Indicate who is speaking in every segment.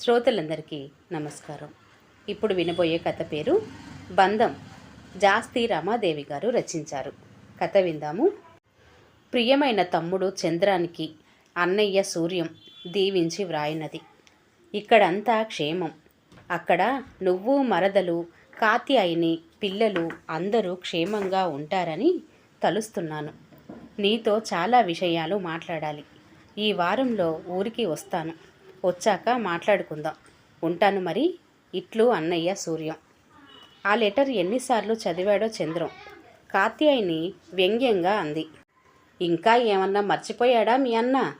Speaker 1: శ్రోతలందరికీ నమస్కారం. ఇప్పుడు వినబోయే కథ పేరు బంధం. జాస్తి రమాదేవి గారు రచించారు. కథ విందాము. ప్రియమైన తమ్ముడు చంద్రానికి అన్నయ్య సూర్యం దీవించి వ్రాయినది. ఇక్కడంతా క్షేమం. అక్కడ నువ్వు మరదలు కాత్యాయిని పిల్లలు అందరూ క్షేమంగా ఉంటారని తలుస్తున్నాను. నీతో చాలా విషయాలు మాట్లాడాలి. ఈ వారంలో ఊరికి వస్తాను. వచ్చాక మాట్లాడుకుందాం. ఉంటాను మరి. ఇట్లు అన్నయ్య సూర్యం. ఆ లెటర్ ఎన్నిసార్లు చదివాడో చంద్రం. కాత్యాయిని వ్యంగ్యంగా అంది. ఇంకా ఏమన్నా మర్చిపోయాడా మీ అన్న?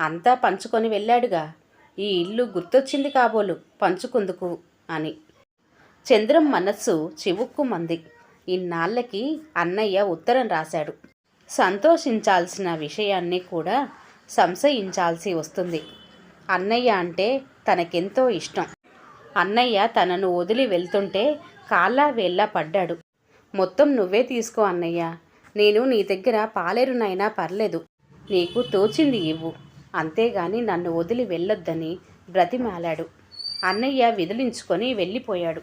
Speaker 1: అంతా పంచుకొని వెళ్ళాడుగా. ఈ ఇల్లు గుర్తొచ్చింది కాబోలు పంచుకుందుకు అని. చంద్రం మనస్సు చివుక్కుమంది. ఇన్నాళ్ళకి అన్నయ్య ఉత్తరం రాశాడు. సంతోషించాల్సిన విషయాన్ని కూడా సంశయించాల్సి వస్తుంది. అన్నయ్య అంటే తనకెంతో ఇష్టం. అన్నయ్య తనను వదిలి వెళ్తుంటే కాళ్ళ వేళ్ళ పడ్డాడు. మొత్తం నువ్వే తీసుకో అన్నయ్య. నేను నీ దగ్గర పాలేరునైనా పర్లేదు. నీకు తోచింది ఇవ్వు. అంతేగాని నన్ను వదిలి వెళ్ళొద్దని బ్రతిమాలాడు అన్నయ్య విదిలించుకొని వెళ్ళిపోయాడు.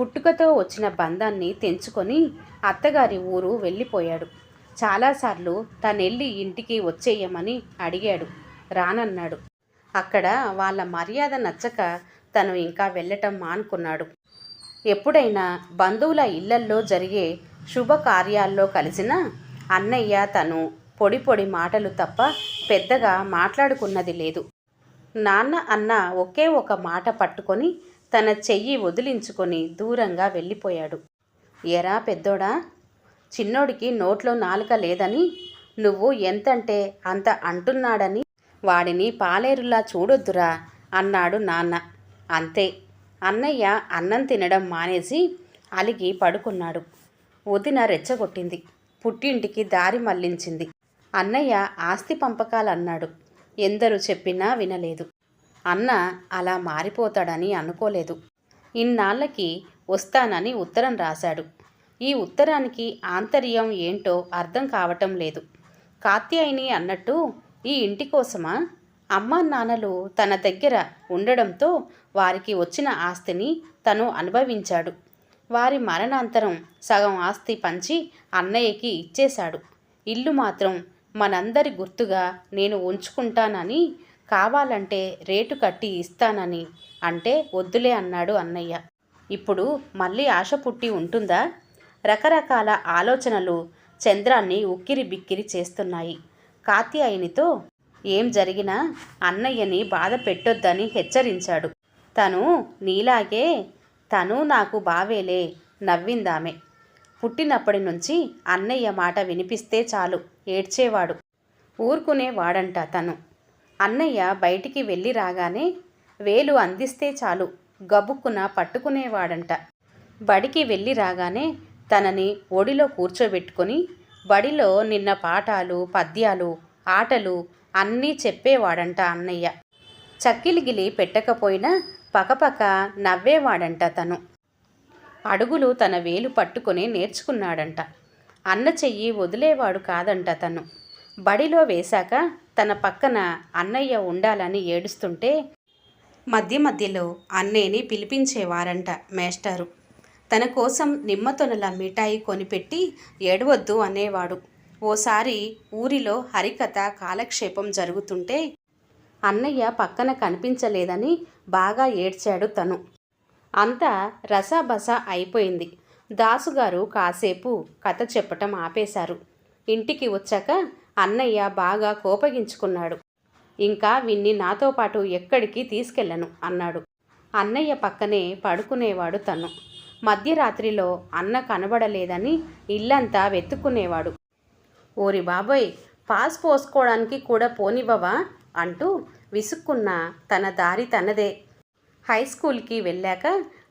Speaker 1: పుట్టుకతో వచ్చిన బంధాన్ని తెంచుకొని అత్తగారి ఊరు వెళ్ళిపోయాడు. చాలాసార్లు తనెళ్ళి ఇంటికి వచ్చేయమని అడిగాడు. రానన్నాడు. అక్కడ వాళ్ళ మర్యాద నచ్చక తను ఇంకా వెళ్ళటం మానుకున్నాడు. ఎప్పుడైనా బంధువుల ఇళ్ళల్లో జరిగే శుభకార్యాల్లో కలిసిన అన్నయ్య తను పొడి పొడి మాటలు తప్ప పెద్దగా మాట్లాడుకున్నది లేదు. నాన్న అన్న ఒకే ఒక మాట పట్టుకొని తన చెయ్యి వదిలించుకొని దూరంగా వెళ్ళిపోయాడు. ఎరా పెద్దోడా చిన్నోడికి నోట్లో నాలుక లేదని నువ్వు ఎంతంటే అంత అంటున్నాడని వాడిని పాలేరులా చూడొద్దురా అన్నాడు నాన్న. అంతే. అన్నయ్య అన్నం తినడం మానేసి అలిగి పడుకున్నాడు. వదిన రెచ్చగొట్టింది. పుట్టింటికి దారి మళ్ళించింది. అన్నయ్య ఆస్తి పంపకాలన్నాడు. ఎందరు చెప్పినా వినలేదు. అన్న అలా మారిపోతాడని అనుకోలేదు. ఇన్నాళ్ళకి వస్తానని ఉత్తరం రాశాడు. ఈ ఉత్తరానికి ఆంతర్యం ఏంటో అర్థం కావటం లేదు. కాత్యాయిని అన్నట్టు ఈ ఇంటి కోసమా? అమ్మా నాన్నలు తన దగ్గర ఉండడంతో వారికి వచ్చిన ఆస్తిని తను అనుభవించాడు. వారి మరణాంతరం సగం ఆస్తి పంచి అన్నయ్యకి ఇచ్చేశాడు. ఇల్లు మాత్రం మనందరి గుర్తుగా నేను ఉంచుకుంటానని కావాలంటే రేటు కట్టి ఇస్తానని అంటే వద్దులే అన్నాడు అన్నయ్య. ఇప్పుడు మళ్ళీ ఆశ పుట్టి ఉంటుందా? రకరకాల ఆలోచనలు చంద్రాన్ని ఉక్కిరి బిక్కిరి చేస్తున్నాయి. కాత్యాయనితో ఏం జరిగినా అన్నయ్యని బాధ పెట్టొద్దని హెచ్చరించాడు. తను నీలాగే తను నాకు బావేలే నవ్విందామె. పుట్టినప్పటి నుంచి అన్నయ్య మాట వినిపిస్తే చాలు ఏడ్చేవాడు. ఊరుకునేవాడంట తను. అన్నయ్య బయటికి వెళ్ళి రాగానే వేలు అందిస్తే చాలు గబుక్కున పట్టుకునేవాడంట. బడికి వెళ్ళి రాగానే తనని ఒడిలో కూర్చోబెట్టుకొని బడిలో నిన్న పాఠాలు పద్యాలు ఆటలు అన్నీ చెప్పేవాడంట అన్నయ్య. చక్కిలిగిలి పెట్టకపోయినా పకపక నవ్వేవాడంట తను. అడుగులు తన వేలు పట్టుకొని నేర్చుకున్నాడంట. అన్న చెయ్యి వదిలేవాడు కాదంట తను. బడిలో వేశాక తన పక్కన అన్నయ్య ఉండాలని ఏడుస్తుంటే మధ్య మధ్యలో అన్నయ్యని పిలిపించేవారంట మేస్టారు. తన కోసం నిమ్మతొనల మిఠాయి కొనిపెట్టి ఏడవద్దు అనేవాడు. ఓసారి ఊరిలో హరికథ కాలక్షేపం జరుగుతుంటే అన్నయ్య పక్కన కనిపించలేదని బాగా ఏడ్చాడు తను. అంతా రసాబస అయిపోయింది. దాసుగారు కాసేపు కథ చెప్పటం ఆపేశారు. ఇంటికి వచ్చాక అన్నయ్య బాగా కోపగించుకున్నాడు. ఇంకా విన్ని నాతో పాటు ఎక్కడికి తీసుకెళ్ళను అన్నాడు. అన్నయ్య పక్కనే పడుకునేవాడు తను. మధ్యరాత్రిలో అన్న కనబడలేదని ఇల్లంతా వెతుక్కునేవాడు. ఓరి బాబోయ్ పాస్ పోసుకోవడానికి కూడా పోనివ్వవా? అంటూ విసుక్కున్న తన దారి తనదే. హై స్కూల్కి వెళ్ళాక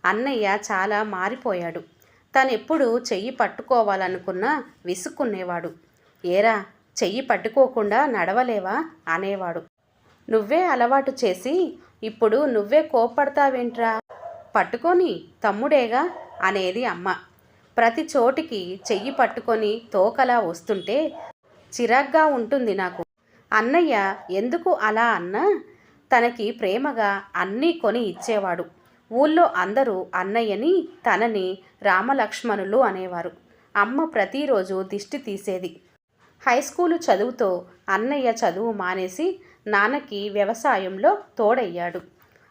Speaker 1: అన్నయ్య చాలా మారిపోయాడు. తనెప్పుడు చెయ్యి పట్టుకోవాలనుకున్నా విసుక్కునేవాడు. ఏరా చెయ్యి పట్టుకోకుండా నడవలేవా? అనేవాడు. నువ్వే అలవాటు చేసి ఇప్పుడు నువ్వే కోప్పడతావేంట్రా? పట్టుకొని తమ్ముడేగా? అనేది అమ్మ. ప్రతి చోటికి చెయ్యి పట్టుకొని తోకలా వస్తుంటే చిరాగ్గా ఉంటుంది నాకు. అన్నయ్య ఎందుకు అలా అన్నా? తనకి ప్రేమగా అన్నీ కొని ఇచ్చేవాడు. ఊళ్ళో అందరూ అన్నయ్యని తనని రామలక్ష్మణులు అనేవారు. అమ్మ ప్రతిరోజు దిష్టి తీసేది. హై స్కూలు చదువుతో అన్నయ్య చదువు మానేసి నాన్నకి వ్యవసాయంలో తోడయ్యాడు.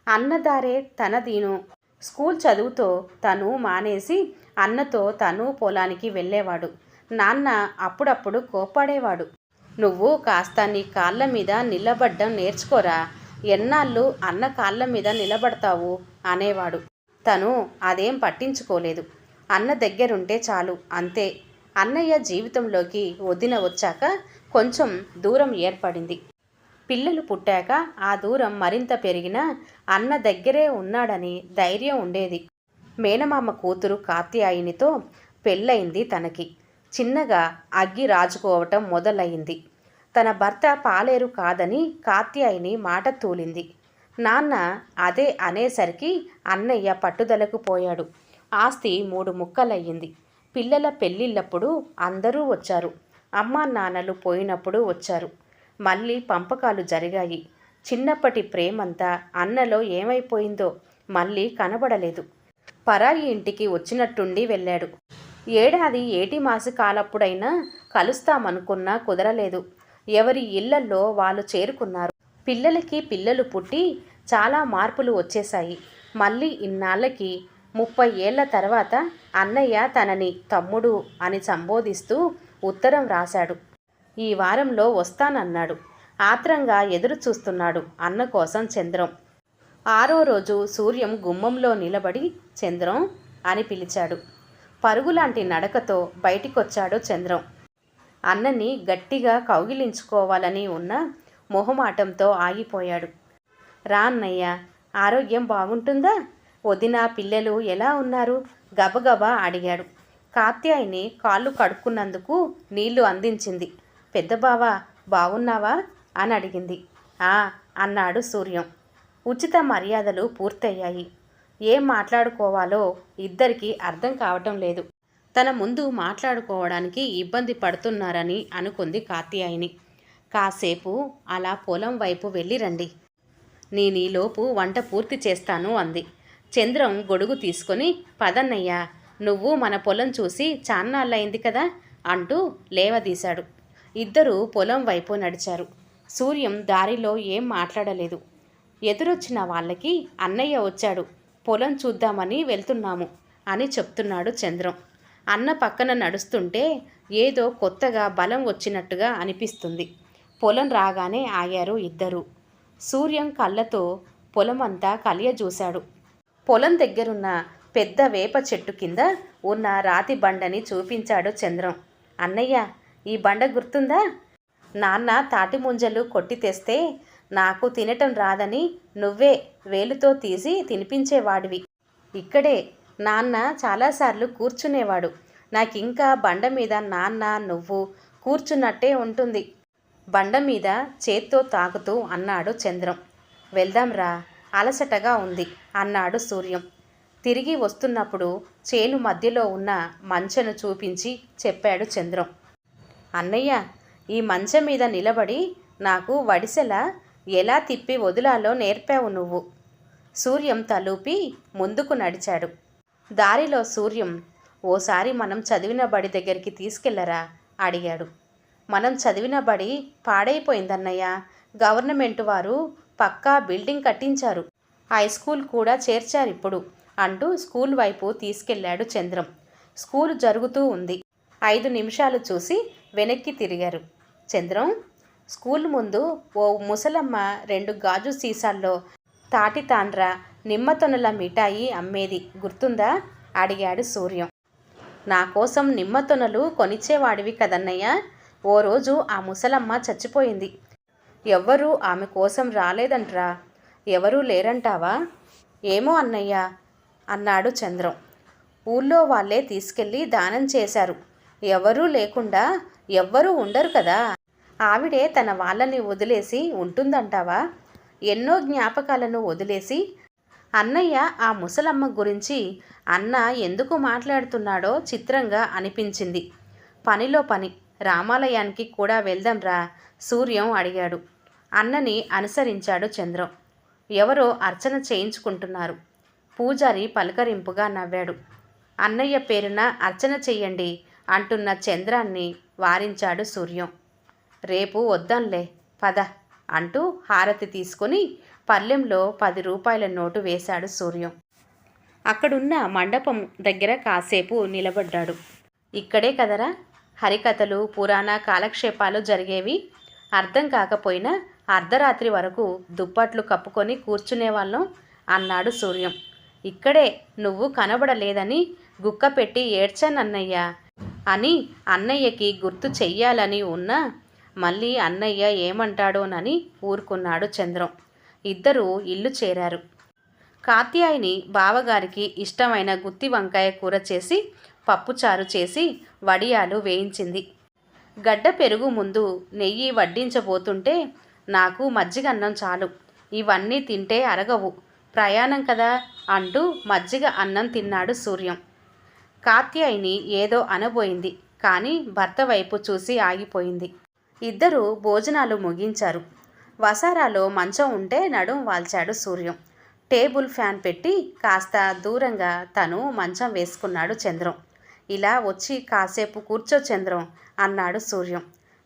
Speaker 1: అన్నదారే తనదీను స్కూల్ చదువుతో తను మానేసి అన్నతో తను పొలానికి వెళ్ళేవాడు. నాన్న అప్పుడప్పుడు కోపాడేవాడు నువ్వు కాస్త నీ కాళ్ళ మీద నిలబడ్డం నేర్చుకోరా. ఎన్నాళ్ళు అన్న కాళ్ళ మీద నిలబడతావు అనేవాడు. తను అదేం పట్టించుకోలేదు. అన్న దగ్గరుంటే చాలు అంతే. అన్నయ్య జీవితంలోకి వదిన వచ్చాక కొంచెం దూరం ఏర్పడింది. పిల్లలు పుట్టాక ఆ దూరం మరింత పెరిగినా అన్న దగ్గరే ఉన్నాడని ధైర్యం ఉండేది. మేనమామ కూతురు కాత్యాయినితో పెళ్ళయింది తనకి. చిన్నగా అగ్గి రాజుకోవటం మొదలయ్యింది. తన భర్త పాలేరు కాదని కాత్యాయిని మాట తూలింది. నాన్న అదే అనేసరికి అన్నయ్య పట్టుదలకు పోయాడు. ఆస్తి మూడు ముక్కలయ్యింది. పిల్లల పెళ్ళిళ్ళప్పుడు అందరూ వచ్చారు. అమ్మా నాన్నలు పోయినప్పుడు వచ్చారు. మళ్ళీ పంపకాలు జరిగాయి. చిన్నప్పటి ప్రేమంతా అన్నలో ఏమైపోయిందో మళ్ళీ కనబడలేదు. పరాయి ఇంటికి వచ్చినట్టుండి వెళ్ళాడు. ఏడాది ఏటి మాసి కాలప్పుడైనా కలుస్తామనుకున్నా కుదరలేదు. ఎవరి ఇళ్ళల్లో వాళ్ళు చేరుకున్నారు. పిల్లలకి పిల్లలు పుట్టి చాలా మార్పులు వచ్చేశాయి. మళ్ళీ ఇన్నాళ్ళకి ముప్పై ఏళ్ళ తర్వాత అన్నయ్య తనని తమ్ముడు అని సంబోధిస్తూ ఉత్తరం రాశాడు. ఈ వారంలో వస్తానన్నాడు. ఆత్రంగా ఎదురు చూస్తున్నాడు అన్న కోసం చంద్రం. ఆరో రోజు సూర్యం గుమ్మంలో నిలబడి చంద్రం అని పిలిచాడు. పరుగులాంటి నడకతో బయటికొచ్చాడు చంద్రం. అన్నని గట్టిగా కౌగిలించుకోవాలని ఉన్న మొహమాటంతో ఆగిపోయాడు. రా అన్నయ్య ఆరోగ్యం బాగుంటుందా? వదిన పిల్లలు ఎలా ఉన్నారు? గబగబా అడిగాడు. కాత్యాయిని కాళ్ళు కడుక్కున్నందుకు నీళ్ళు అందించింది. పెద్ద బావా బాగున్నావా అని అడిగింది. ఆ అన్నాడు సూర్యం. ఉచిత మర్యాదలు పూర్తయ్యాయి. ఏం మాట్లాడుకోవాలో ఇద్దరికీ అర్థం కావటం లేదు. తన ముందు మాట్లాడుకోవడానికి ఇబ్బంది పడుతున్నారని అనుకుంది కార్తీయాయిని కాసేపు అలా పొలం వైపు వెళ్ళి రండి. నేనీలోపు వంట పూర్తి చేస్తాను అంది. చంద్రం గొడుగు తీసుకొని పదన్నయ్యా నువ్వు మన పొలం చూసి చాన్నాళ్ళయింది కదా అంటూ లేవదీశాడు. ఇద్దరూ పొలం వైపు నడిచారు. సూర్యం దారిలో ఏం మాట్లాడలేదు. ఎదురొచ్చిన వాళ్ళకి అన్నయ్య వచ్చాడు. పొలం చూద్దామని వెళ్తున్నాము అని చెప్తున్నాడు చంద్రం. అన్న పక్కన నడుస్తుంటే ఏదో కొత్తగా బలం వచ్చినట్టుగా అనిపిస్తుంది. పొలం రాగానే ఆగారు ఇద్దరు. సూర్యం కళ్ళతో పొలమంతా కలియజూశాడు. పొలం దగ్గరున్న పెద్ద వేప చెట్టు కింద ఉన్న రాతి బండని చూపించాడు చంద్రం. అన్నయ్య ఈ బండ గుర్తుందా? నాన్న తాటి ముంజలు కొట్టి తెస్తే నాకు తినటం రాదని నువ్వే వేలుతో తీసి తినిపించేవాడివి. ఇక్కడే నాన్న చాలాసార్లు కూర్చునేవాడు. నాకింకా బండ మీద నాన్న నువ్వు కూర్చున్నట్టే ఉంటుంది. బండ మీద చేత్తో తాకుతూ అన్నాడు చంద్రం. వెళ్దాంరా అలసటగా ఉంది అన్నాడు సూర్యం. తిరిగి వస్తున్నప్పుడు చేను మధ్యలో ఉన్న మంచెను చూపించి చెప్పాడు చంద్రం. అన్నయ్య ఈ మంచం మీద నిలబడి నాకు వడిసెల ఎలా తిప్పి వదిలాలో నేర్పావు నువ్వు? సూర్యం తలూపి ముందుకు నడిచాడు. దారిలో సూర్యం ఓసారి మనం చదివిన బడి దగ్గరికి తీసుకెళ్ళరా? అడిగాడు. మనం చదివిన బడి పాడైపోయిందన్నయ్య. గవర్నమెంట్ వారు పక్కా బిల్డింగ్ కట్టించారు. హై స్కూల్ కూడా చేర్చారు ఇప్పుడు అంటూ స్కూల్ వైపు తీసుకెళ్ళాడు చంద్రం. స్కూల్ జరుగుతూ ఉంది. ఐదు నిమిషాలు చూసి వెనక్కి తిరిగారు. చంద్రం స్కూల్ ముందు ఓ ముసలమ్మ రెండు గాజు సీసాల్లో తాటి తాండ్ర నిమ్మతొనల మిఠాయి అమ్మేది. గుర్తుందా? అడిగాడు సూర్యం. నా కోసం నిమ్మతొనలు కొనిచ్చేవాడివి కదన్నయ్య. ఓ రోజు ఆ ముసలమ్మ చచ్చిపోయింది. ఎవ్వరూ ఆమె కోసం రాలేదంట్రా. ఎవరూ లేరంటావా? ఏమో అన్నయ్య అన్నాడు చంద్రం. ఊళ్ళో వాళ్ళే తీసుకెళ్ళి దానం చేశారు. ఎవరూ లేకుండా ఎవ్వరూ ఉండరు కదా. ఆవిడే తన వాళ్ళని వదిలేసి ఉంటుందంటావా? ఎన్నో జ్ఞాపకాలను వదిలేసి అన్నయ్య ఆ ముసలమ్మ గురించి అన్న ఎందుకు మాట్లాడుతున్నాడో చిత్రంగా అనిపించింది. పనిలో పని రామాలయానికి కూడా వెళ్దాంరా సూర్యం అడిగాడు. అన్నని అనుసరించాడు చంద్రం. ఎవరో అర్చన చేయించుకుంటున్నారు. పూజారి పలకరింపుగా నవ్వాడు. అన్నయ్య పేరున అర్చన చెయ్యండి అంటున్న చంద్రాన్ని వారించాడు సూర్యం. రేపు వద్దాంలే పద అంటూ హారతి తీసుకుని పల్లెంలో పది రూపాయల నోటు వేశాడు సూర్యం. అక్కడున్న మండపం దగ్గర కాసేపు నిలబడ్డాడు. ఇక్కడే కదరా హరికథలు పురాణ కాలక్షేపాలు జరిగేవి. అర్థం కాకపోయినా అర్ధరాత్రి వరకు దుప్పట్లు కప్పుకొని కూర్చునేవాళ్ళం అన్నాడు సూర్యం. ఇక్కడే నువ్వు కనబడలేదని గుక్క పెట్టి ఏడ్చానన్నయ్యా అని అన్నయ్యకి గుర్తు చెయ్యాలని ఉన్నా మళ్ళీ అన్నయ్య ఏమంటాడోనని ఊరుకున్నాడు చంద్రం. ఇద్దరూ ఇల్లు చేరారు. కాత్యాయిని బావగారికి ఇష్టమైన గుత్తి వంకాయ కూర చేసి పప్పుచారు చేసి వడియాలు వేయించింది. గడ్డ పెరుగు ముందు నెయ్యి వడ్డించబోతుంటే నాకు మజ్జిగన్నం చాలు. ఇవన్నీ తింటే అరగవు. ప్రయాణం కదా అంటూ మజ్జిగ అన్నం తిన్నాడు సూర్యం. కాత్యాయిని ఏదో అనబోయింది. కానీ భర్త వైపు చూసి ఆగిపోయింది. ఇద్దరూ భోజనాలు ముగించారు. వసారాలో మంచం ఉంటే నడుం వాల్చాడు సూర్యం. టేబుల్ ఫ్యాన్ పెట్టి కాస్త దూరంగా తను మంచం వేసుకున్నాడు చంద్రం. ఇలా వచ్చి కాసేపు కూర్చో చంద్రం అన్నాడు సూర్యం.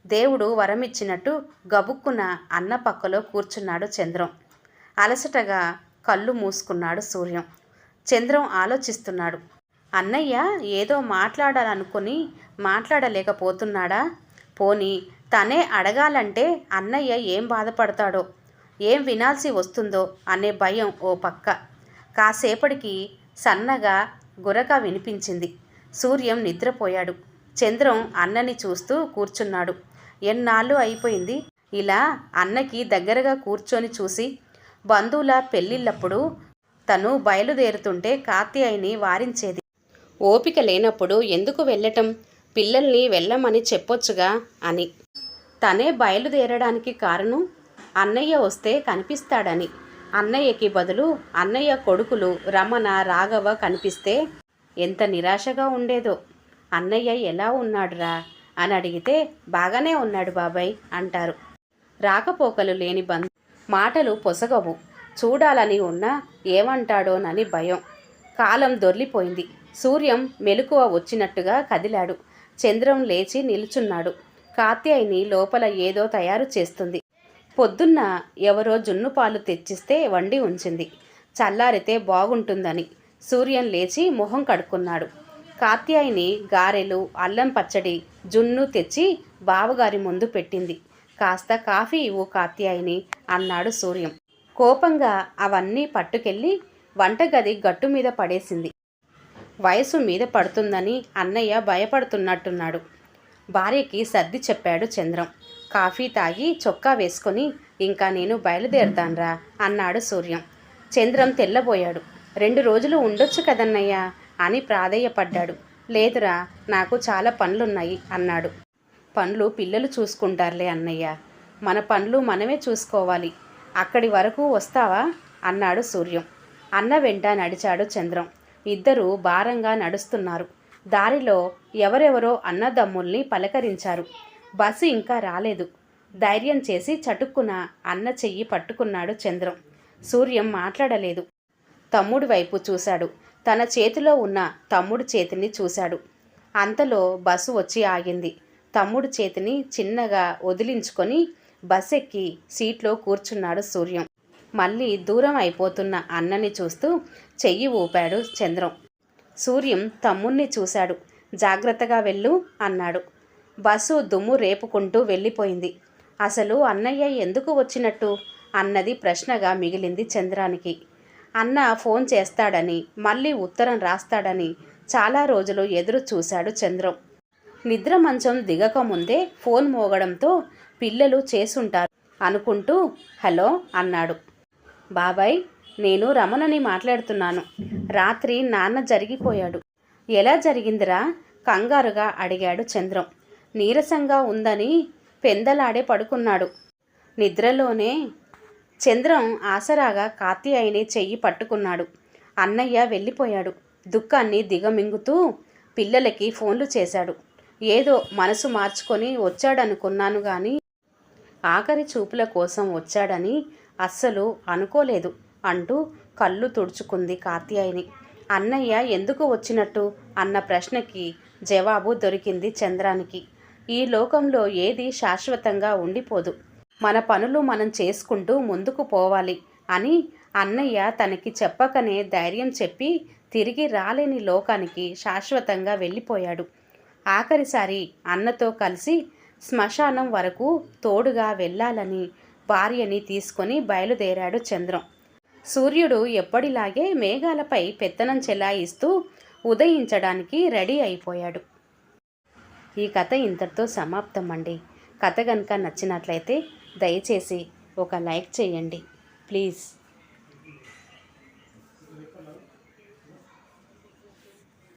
Speaker 1: దేవుడు వరమిచ్చినట్టు గబుక్కున అన్న పక్కలో కూర్చున్నాడు చంద్రం. అలసటగా కళ్ళు మూసుకున్నాడు సూర్యం. చంద్రం ఆలోచిస్తున్నాడు. అన్నయ్య ఏదో మాట్లాడాలనుకుని మాట్లాడలేకపోతున్నాడా? పోనీ తనే అడగాలంటే అన్నయ్య ఏం బాధపడతాడో ఏం వినాల్సి వస్తుందో అనే భయం ఓ పక్క. కాసేపటికి సన్నగా గురక వినిపించింది. సూర్యం నిద్రపోయాడు. చంద్రం అన్నని చూస్తూ కూర్చున్నాడు. ఎన్నాళ్ళు అయిపోయింది? ఇలా అన్నకి దగ్గరగా కూర్చొని చూసి బంధువుల పెళ్ళిళ్ళప్పుడు తను బయలుదేరుతుంటే కాత్యాయిని వారించేది. ఓపిక లేనప్పుడు ఎందుకు వెళ్ళటం? పిల్లల్ని వెళ్ళమని చెప్పొచ్చుగా అని. తనే బయలుదేరడానికి కారణం అన్నయ్య వస్తే కనిపిస్తాడని. అన్నయ్యకి బదులు అన్నయ్య కొడుకులు రమణ రాఘవ కనిపిస్తే ఎంత నిరాశగా ఉండేదో. అన్నయ్య ఎలా ఉన్నాడురా? అని అడిగితే బాగానే ఉన్నాడు బాబాయ్ అంటారు. రాకపోకలు లేని బంధు మాటలు పొసగవు. చూడాలని ఉన్నా ఏమంటాడోనని భయం. కాలం దొర్లిపోయింది. సూర్యం మెలకువ వచ్చినట్టుగా కదిలాడు. చంద్రం లేచి నిలుచున్నాడు. కాత్యాయిని లోపల ఏదో తయారు చేస్తుంది. పొద్దున్న ఎవరో జున్ను పాలు తెచ్చిస్తే వండి ఉంచింది. చల్లారితే బాగుంటుందని సూర్యం లేచి మొహం కడుక్కున్నాడు. కాత్యాయిని గారెలు అల్లం పచ్చడి జున్ను తెచ్చి బావగారి ముందు పెట్టింది. కాస్త కాఫీ ఇవ్వు కాత్యాయిని అన్నాడు సూర్యం. కోపంగా అవన్నీ పట్టుకెళ్ళి వంటగది గట్టు మీద పడేసింది. వయసు మీద పడుతుందని అన్నయ్య భయపడుతున్నట్టున్నాడు. భార్యకి సర్ది చెప్పాడు చంద్రం. కాఫీ తాగి చొక్కా వేసుకొని ఇంకా నేను బయలుదేరుతాన్రా అన్నాడు సూర్యం. చంద్రం తెల్లబోయాడు. రెండు రోజులు ఉండొచ్చు కదన్నయ్యా అని ప్రాధేయపడ్డాడు. లేదురా నాకు చాలా పనులున్నాయి అన్నాడు. పనులు పిల్లలు చూసుకుంటారులే అన్నయ్య. మన పనులు మనమే చూసుకోవాలి. అక్కడి వరకు వస్తావా? అన్నాడు సూర్యం. అన్న వెంట నడిచాడు చంద్రం. ఇద్దరూ భారంగా నడుస్తున్నారు. దారిలో ఎవరెవరో అన్నదమ్ముల్ని పలకరించారు. బస్సు ఇంకా రాలేదు. ధైర్యం చేసి చటుక్కున అన్న చెయ్యి పట్టుకున్నాడు చంద్రం. సూర్యం మాట్లాడలేదు. తమ్ముడి వైపు చూశాడు. తన చేతిలో ఉన్న తమ్ముడి చేతిని చూశాడు. అంతలో బస్సు వచ్చి ఆగింది. తమ్ముడి చేతిని చిన్నగా వదిలించుకొని బస్ ఎక్కి సీట్లో కూర్చున్నాడు సూర్యం. మళ్ళీ దూరం అయిపోతున్న అన్నని చూస్తూ చెయ్యి ఊపాడు చంద్రం. సూర్యం తమ్ముణ్ణి చూశాడు. జాగ్రత్తగా వెళ్ళు అన్నాడు. బస్సు దుమ్ము రేపుకుంటూ వెళ్ళిపోయింది. అసలు అన్నయ్య ఎందుకు వచ్చినట్టు? అన్నది ప్రశ్నగా మిగిలింది చంద్రానికి. అన్న ఫోన్ చేస్తాడని మళ్ళీ ఉత్తరం రాస్తాడని చాలా రోజులు ఎదురు చూశాడు చంద్రం. నిద్ర మంచం దిగక ముందే ఫోన్ మోగడంతో పిల్లలు చేసుంటారు అనుకుంటూ హలో అన్నాడు. బాబాయ్ నేను రమణని మాట్లాడుతున్నాను. రాత్రి నాన్న జరిగిపోయాడు. ఎలా జరిగిందిరా? కంగారుగా అడిగాడు చంద్రం. నీరసంగా ఉందని పెందలాడే పడుకున్నాడు. నిద్రలోనే చంద్రం ఆసరాగా కాత్యాయిని చెయ్యి పట్టుకున్నాడు. అన్నయ్య వెళ్ళిపోయాడు. దుఃఖాన్ని దిగమింగుతూ పిల్లలకి ఫోన్లు చేశాడు. ఏదో మనసు మార్చుకొని వచ్చాడనుకున్నాను కానీ ఆఖరి చూపుల కోసం వచ్చాడని అస్సలు అనుకోలేదు అంటూ కళ్ళు తుడుచుకుంది కాత్యాయని. అన్నయ్య ఎందుకు వచ్చినట్టు? అన్న ప్రశ్నకి జవాబు దొరికింది చంద్రానికి. ఈ లోకంలో ఏది శాశ్వతంగా ఉండిపోదు. మన పనులు మనం చేసుకుంటూ ముందుకు పోవాలి అని అన్నయ్య తనకి చెప్పకనే ధైర్యం చెప్పి తిరిగి రాలేని లోకానికి శాశ్వతంగా వెళ్ళిపోయాడు. ఆఖరిసారి అన్నతో కలిసి శ్మశానం వరకు తోడుగా వెళ్ళాలని భార్యని తీసుకొని బయలుదేరాడు చంద్రం. సూర్యుడు ఎప్పటిలాగే మేఘాలపై పెత్తనం చెలాయిస్తూ ఉదయించడానికి రెడీ అయిపోయాడు. ఈ కథ ఇంతటితో సమాప్తం అండి కథ కనుక నచ్చినట్లయితే దయచేసి ఒక లైక్ చేయండి. ప్లీజ్.